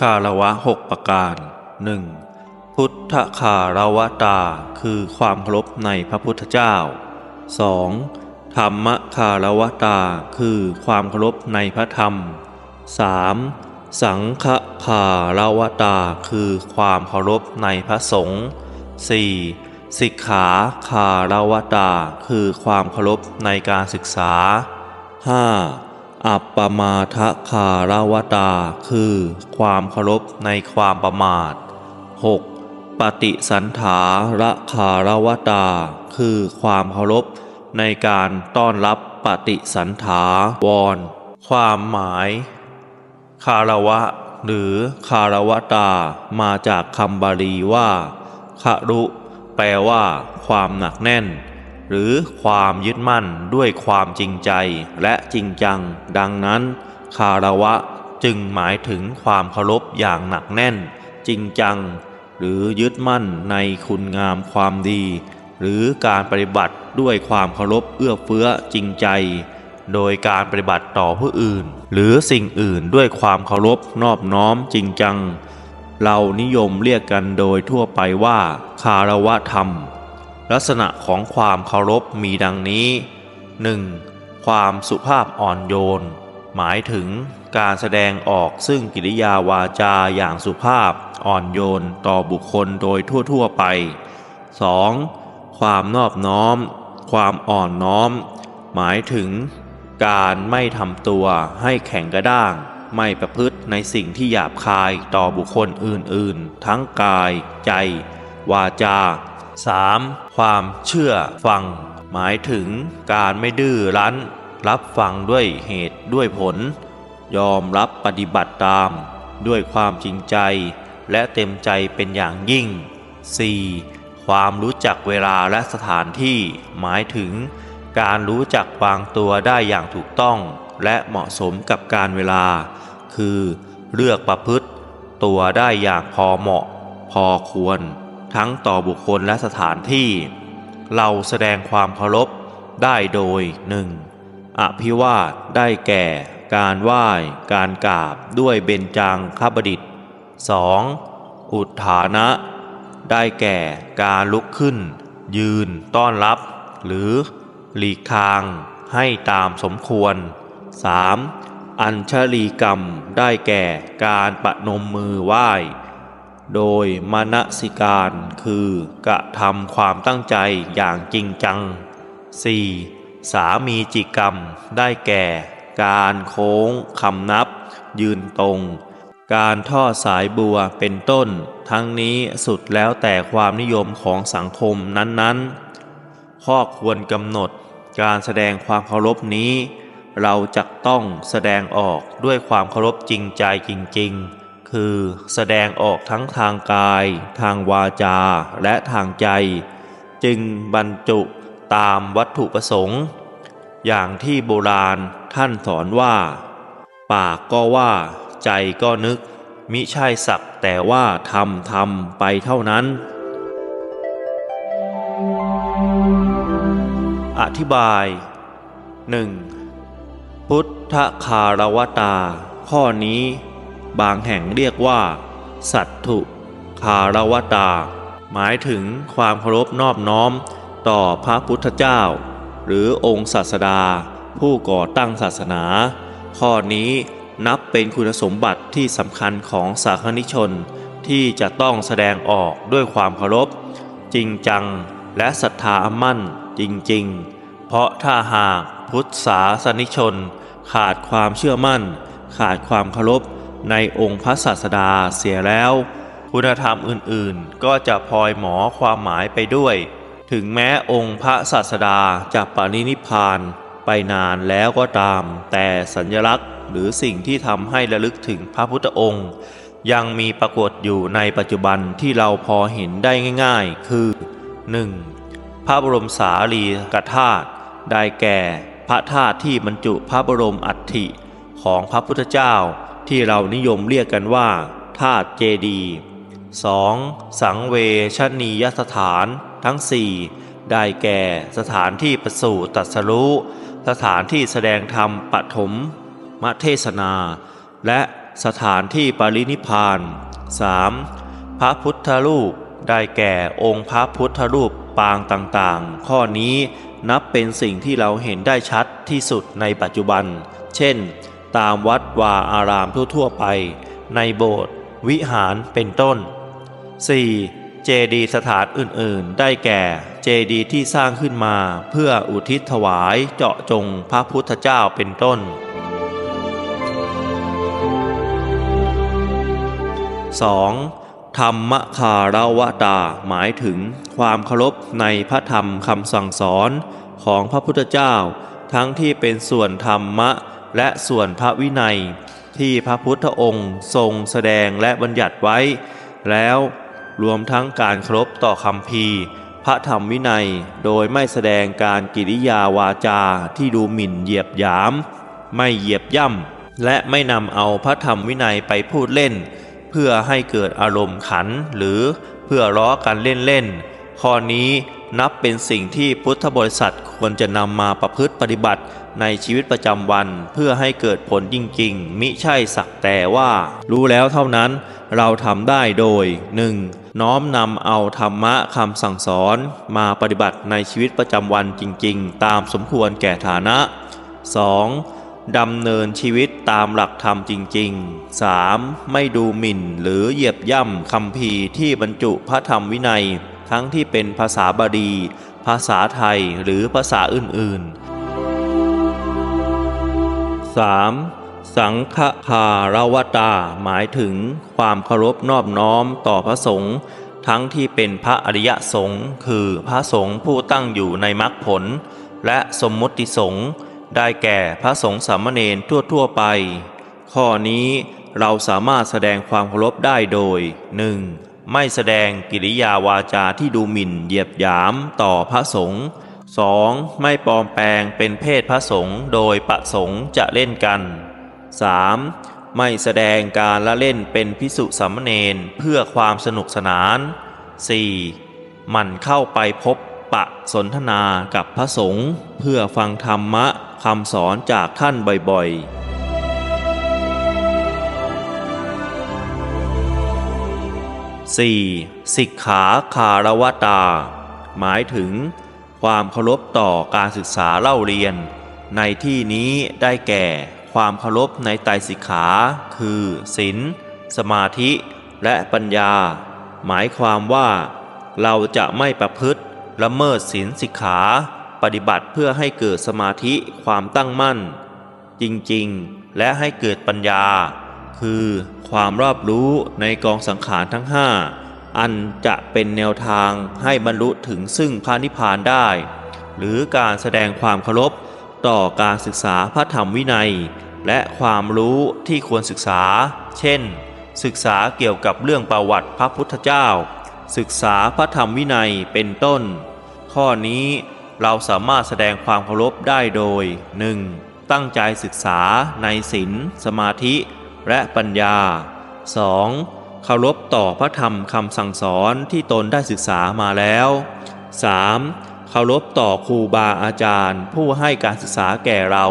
คารวะหกประการหนึ่งพุทธคารวะตาคือความเคารพในพระพุทธเจ้า 2. ธรรมคารวะตาคือความเคารพในพระธรรม 3. สังฆคารวะตาคือความเคารพในพระสงฆ์ 4. สิกขาคารวะตาคือความเคารพในการศึกษา 5. อัปปมาทคารวตา คือความเคารพในความประมาท 6. ปฏิสันถาระคารวตา คือความเคารพในการต้อนรับปฏิสันถาวร ความหมาย คารวะ หรือคารวตา มาจากคำบาลีว่าคารุ แปลว่า ความหนักแน่น หรือความยึดมั่นด้วยความจริงใจและจริงจัง ดังนั้น คารวะจึงหมายถึงความเคารพอย่างหนักแน่น จริงจัง หรือยึดมั่นในคุณงามความดี หรือการปฏิบัติด้วยความเคารพเอื้อเฟื้อจริงใจ โดยการปฏิบัติต่อผู้อื่น หรือสิ่งอื่นด้วยความเคารพนอบน้อมจริงจัง เรานิยมเรียกกันโดยทั่วไปว่า คารวะธรรม ลักษณะของความเคารพมีดังนี้ 1. ความสุภาพอ่อนโยน หมายถึงการแสดงออกซึ่งกิริยาวาจาอย่างสุภาพอ่อนโยนต่อบุคคลโดยทั่ว ๆ ไป 2. ความนอบน้อม ความอ่อนน้อม หมายถึง การไม่ทำตัวให้แข็งกระด้าง ไม่ประพฤติในสิ่งที่หยาบคายต่อบุคคลอื่นๆ ทั้งกาย ใจ วาจา 3. ความเชื่อฟัง หมายถึงการไม่ดื้อรั้น รับฟังด้วยเหตุด้วยผล ยอมรับปฏิบัติตาม ด้วยความจริงใจ และเต็มใจเป็นอย่างยิ่ง 4. ความรู้จักเวลาและสถานที่ หมายถึง การรู้จักวางตัวได้อย่างถูกต้องและเหมาะสมกับการเวลา คือเลือกประพฤติ ตัวได้อย่างพอเหมาะ พอควร ทั้งต่อบุคคลและสถานที่ เราแสดงความเคารพได้โดย 1. อภิวาทได้แก่ การไหว้ การกราบด้วยเบญจางคบดิษฐ์ 2. อุทานะ ได้แก่การลุกขึ้น ยืนต้อนรับ หรือหลีกทางให้ตามสมควร 3. อัญชลีกรรมได้แก่การประนมมือไหว้ โดยมนสิการคือกระทำความตั้งใจอย่างจริงจัง 4. สามีจิกรรมได้แก่ การโค้งคำนับ ยืนตรง การทอดสายบัวเป็นต้น ทั้งนี้สุดแล้วแต่ความนิยมของสังคมนั้นๆ ข้อควรกำหนดการแสดงความเคารพนี้ เราจะต้องแสดงออกด้วยความเคารพจริงใจจริง ๆ คือแสดงออกทั้งทางกาย ทางวาจาและทางใจ จึงบรรจุตามวัตถุประสงค์ อย่างที่โบราณท่านสอนว่า ปากก็ว่า ใจก็นึก มิใช่สักแต่ว่าทำทำไปเท่านั้น อธิบาย 1. พุทธคารวตา ข้อนี้ บางแห่งเรียกว่า สัตถุคารวตา หมายถึงความเคารพนอบน้อมต่อพระพุทธเจ้า หรือองค์ศาสดา ผู้ก่อตั้งศาสนา ข้อนี้นับเป็นคุณสมบัติที่สำคัญของสาคนิชนที่จะต้องแสดงออกด้วยความเคารพ จริงจังและศรัทธามั่นจริงๆ เพราะถ้าหากพุทธศาสนิชน ขาดความเชื่อมั่น ขาดความเคารพ ในองค์พระศาสดาเสียแล้ว คุณธรรมอื่นๆ ก็จะพลอยหมอความหมายไปด้วย ถึงแม้องค์พระศาสดาจะปรินิพานไปนานแล้วก็ตาม แต่สัญลักษณ์หรือสิ่งที่ทำให้ระลึกถึงพระพุทธองค์ ยังมีปรากฏอยู่ในปัจจุบันที่เราพอเห็นได้ง่าย ๆ คือ 1. พระบรมสารีกธาตุได้แก่ พระธาตุที่บรรจุพระบรมอัฐิของพระพุทธเจ้า ที่เรานิยมเรียกกันว่าธาตุเจดีย์ 2. สังเวชนียสถานทั้ง 4 ได้แก่สถานที่ประสูตัสรู้สถานที่แสดงธรรมปฐมมเทศนา และสถานที่ปรินิพพาน 3. พระพุทธรูป ได้แก่องค์พระพุทธรูปปางต่างๆ ข้อนี้นับเป็นสิ่งที่เราเห็นได้ชัดที่สุดในปัจจุบัน เช่น ตามวัดวาอารามทั่วๆไป ในโบสถ์วิหารเป็นต้น 4. เจดีสถานอื่นๆ ได้แก่เจดีที่สร้างขึ้นมาเพื่ออุทิศถวายเจาะจงพระพุทธเจ้าเป็นต้น 2. ธรรมคารวตาหมายถึงความเคารพในพระธรรมคำสั่งสอนของพระพุทธเจ้า ทั้งที่เป็นส่วนธรรมะ และส่วนพระวินัยที่พระพุทธองค์ทรงแสดงและบัญญัติไว้ แล้วรวมทั้งการครพต่อคำพีพระธรรมวินัยโดยไม่แสดงการกิริยาวาจาที่ดูหมิ่นเหยียบหยาม ไม่เหยียบย่ำและไม่นำเอาพระธรรมวินัยไปพูดเล่น เพื่อให้เกิดอารมณ์ขันหรือเพื่อล้อกันเล่นๆข้อนี้ นับเป็นสิ่งที่พุทธบริษัทควรจะนำมาประพฤติปฏิบัติในชีวิตประจำวันเพื่อให้เกิดผลจริงๆ มิใช่สักแต่ว่า รู้แล้วเท่านั้นเราทำได้โดย 1. น้อมนำเอาธรรมะคำสั่งสอนมาปฏิบัติในชีวิตประจำวันจริงๆ ตามสมควรแก่ฐานะ 2. ดำเนินชีวิตตามหลักธรรมจริงๆ 3. ไม่ดูหมิ่นหรือเหยียบย่ำคำพีที่บรรจุพระธรรมวินัย ทั้งที่เป็นภาษาบาลีภาษาไทยหรือภาษาอื่นๆ 3. สังฆคารวตา หมายถึงความเคารพนอบน้อมต่อพระสงฆ์ทั้งที่เป็นพระอริยสงฆ์คือพระสงฆ์ผู้ตั้งอยู่ในมรรคผล และสมมติสงฆ์ได้แก่พระสงฆ์สามเณรทั่วๆไป ข้อนี้เราสามารถแสดงความเคารพได้โดย 1. ไม่แสดงกิริยาวาจาที่ดูหมิ่นเหยียบหยามต่อพระสงฆ์ 2. ไม่ปลอมแปลงเป็นเพศพระสงฆ์โดยประสงค์จะเล่นกัน 3. ไม่แสดงการละเล่นเป็นพิสุสัมเนนเพื่อความสนุกสนาน 4. มันเข้าไปพบปะสนทนากับพระสงฆ์เพื่อฟังธรรมะคำสอนจากท่านบ่อยๆ 4. สิกขาคารวตา หมายถึง ความเคารพต่อการศึกษาเล่าเรียน ในที่นี้ได้แก่ความเคารพในไตรสิกขา คือศีลสมาธิและปัญญา หมายความว่าเราจะไม่ประพฤติละเมิดศีลสิกขา ปฏิบัติเพื่อให้เกิดสมาธิความตั้งมั่น จริงๆ และให้เกิดปัญญา คือความรอบรู้ในกองสังขารทั้งห้าอันจะเป็นแนวทางให้บรรลุถึงซึ่งพระนิพพานได้ หรือการแสดงความเคารพต่อการศึกษาพระธรรมวินัย และความรู้ที่ควรศึกษา เช่น ศึกษาเกี่ยวกับเรื่องประวัติพระพุทธเจ้า ศึกษาพระธรรมวินัยเป็นต้น ข้อนี้เราสามารถแสดงความเคารพได้โดย 1. ตั้งใจศึกษาในศีลสมาธิ และปัญญา 2. เคารพต่อพระธรรมคำสั่งสอนที่ตนได้ศึกษามาแล้ว 3. เคารพต่อครูบาอาจารย์ ผู้ให้การศึกษาแก่เรา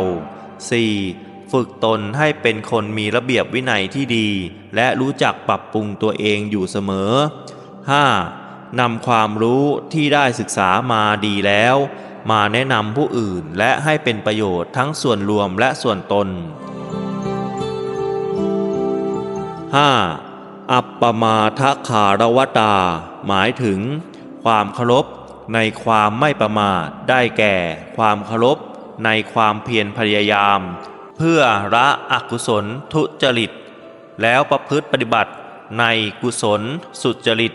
4. ฝึกตนให้เป็นคนมีระเบียบวินัยที่ดี และรู้จักปรับปรุงตัวเองอยู่เสมอ 5. นำความรู้ที่ได้ศึกษามาดีแล้ว มาแนะนำผู้อื่นและให้เป็นประโยชน์ทั้งส่วนรวมและส่วนตน 5. อัปปมาทคารวตา หมายถึง ความเคารพในความไม่ประมาทได้แก่ ความเคารพในความเพียรพยายาม เพื่อละอกุศลทุจริต แล้วประพฤติปฏิบัติในกุศลสุจริต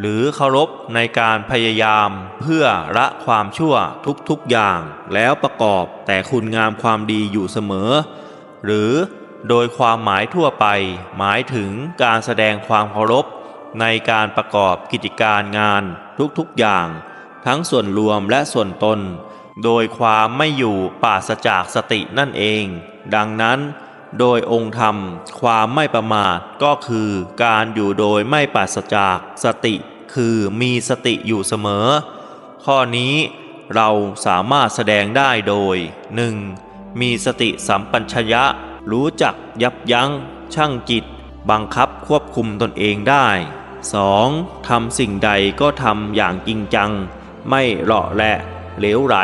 หรือเคารพในการพยายามเพื่อละความชั่วทุกๆอย่าง แล้วประกอบแต่คุณงามความดีอยู่เสมอ หรือ โดยความหมายทั่วไปหมายถึงการแสดงความเคารพในการประกอบกิจการงานทุกๆอย่าง ทั้งส่วนรวมและส่วนตน โดยความไม่อยู่ปราศจากสตินั่นเอง ดังนั้น โดยองค์ธรรม ความไม่ประมาทก็คือการอยู่โดยไม่ปราศจากสติ คือมีสติอยู่เสมอ ข้อนี้เราสามารถแสดงได้โดย 1. มีสติสัมปัญชยะ รู้จักยับยั้งช่างจิต บังคับควบคุมตนเองได้ 2. ทำสิ่งใดก็ทำอย่างจริงจัง ไม่เหลาะแหละเหลวไหล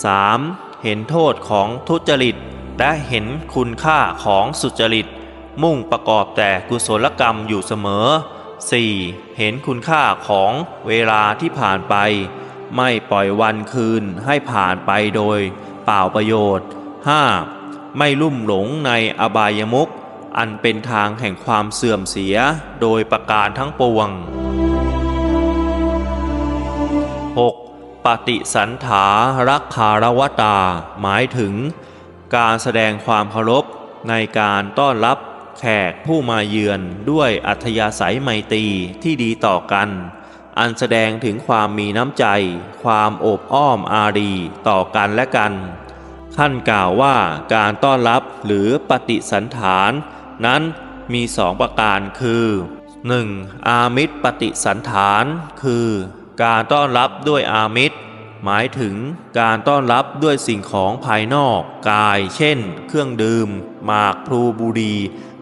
3. เห็นโทษของทุจริต และเห็นคุณค่าของสุจริต มุ่งประกอบแต่กุศลกรรมอยู่เสมอ 4. เห็นคุณค่าของเวลาที่ผ่านไป ไม่ปล่อยวันคืนให้ผ่านไปโดย เปล่าประโยชน์ 5. ไม่ลุ่มหลงในอบายมุขอันเป็นทางแห่งความเสื่อมเสียโดยประการทั้งปวง 6. ปฏิสันถารักคารวตา หมายถึง การแสดงความเคารพในการต้อนรับแขกผู้มาเยือนด้วยอัธยาศัยไมตรีที่ดีต่อกัน อันแสดงถึงความมีน้ำใจ ความโอบอ้อมอารีต่อกันและกัน ท่านกล่าวว่าการต้อนรับหรือปฏิสันฐาน นั้นมีสองประการคือ 1. อามิตรปฏิสันฐาน คือ การต้อนรับด้วยอามิตร หมายถึงการต้อนรับด้วยสิ่งของภายนอกกาย เช่น เครื่องดื่ม หมากพลูบุรี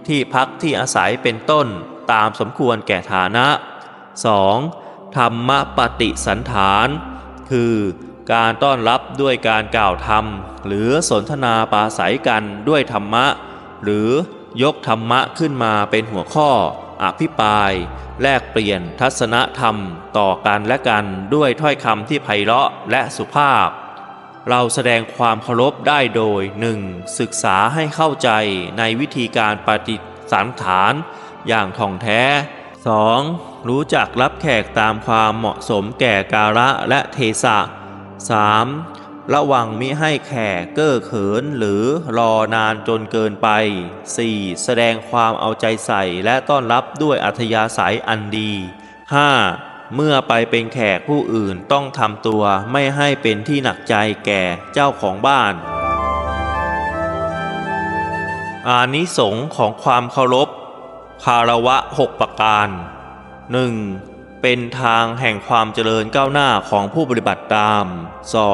ที่พักที่อาศัยเป็นต้นตามสมควรแก่ฐานะ 2. ธรรมปฏิสันฐาน คือ การต้อนรับด้วยการกล่าวธรรม หรือสนทนาปาศัยกันด้วยธรรมะ หรือยกธรรมะขึ้นมาเป็นหัวข้อ อภิปราย แลกเปลี่ยนทัศนธรรมต่อกันและกันด้วยถ้อยคำที่ไพเราะและสุภาพ เราแสดงความเคารพได้โดย 1. ศึกษาให้เข้าใจในวิธีการปฏิสันฐาน อย่างท่องแท้ 2. รู้จักรับแขกตามความเหมาะสมแก่กาละและเทศะ 3. ระวังมิให้แขกเก้อเขินหรือรอนานจนเกินไป 4. แสดงความเอาใจใส่และต้อนรับด้วยอัธยาศัยอันดี 5. เมื่อไปเป็นแขกผู้อื่นต้องทำตัวไม่ให้เป็นที่หนักใจแก่เจ้าของบ้าน อานิสงของความเคารพคารวะหกประการ 1. เป็นทางแห่งความเจริญก้าวหน้าของผู้ปฏิบัติตาม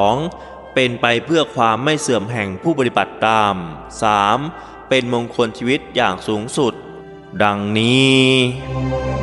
2. เป็นไปเพื่อความไม่เสื่อมแห่งผู้ปฏิบัติตาม 3. เป็นมงคลชีวิตอย่างสูงสุด ดังนี้